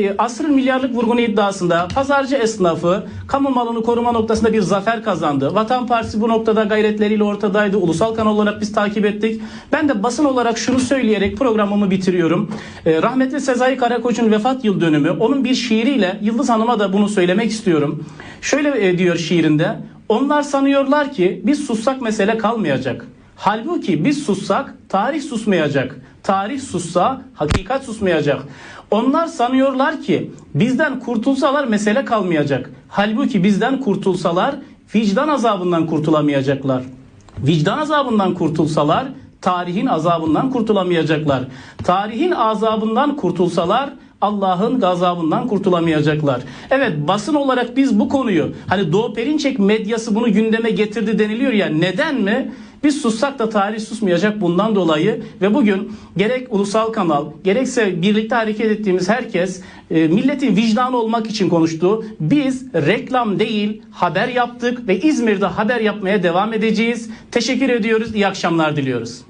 E, Asrın milyarlık vurgunu iddiasında pazarcı esnafı kamu malını koruma noktasında bir zafer kazandı. Vatan Partisi bu noktada gayretleriyle ortadaydı. Ulusal kanal olarak biz takip ettik. Ben de basın olarak şunu söyleyerek programımı bitiriyorum. E, rahmetli Sezai Karakoç'un vefat yıl dönümü. Onun bir şiiriyle Yıldız Hanım'a da bunu söylemek istiyorum. Şöyle e, diyor şiirinde. Onlar sanıyorlar ki biz sussak mesele kalmayacak. Halbuki biz sussak tarih susmayacak. Tarih sussa hakikat susmayacak. Onlar sanıyorlar ki bizden kurtulsalar mesele kalmayacak. Halbuki bizden kurtulsalar vicdan azabından kurtulamayacaklar. Vicdan azabından kurtulsalar tarihin azabından kurtulamayacaklar. Tarihin azabından kurtulsalar Allah'ın gazabından kurtulamayacaklar. Evet basın olarak biz bu konuyu hani Doğu Perinçek medyası bunu gündeme getirdi deniliyor ya neden mi? Biz sussak da tarih susmayacak bundan dolayı ve bugün gerek ulusal kanal gerekse birlikte hareket ettiğimiz herkes e, milletin vicdanı olmak için konuştu. Biz reklam değil haber yaptık ve İzmir'de haber yapmaya devam edeceğiz. Teşekkür ediyoruz. İyi akşamlar diliyoruz.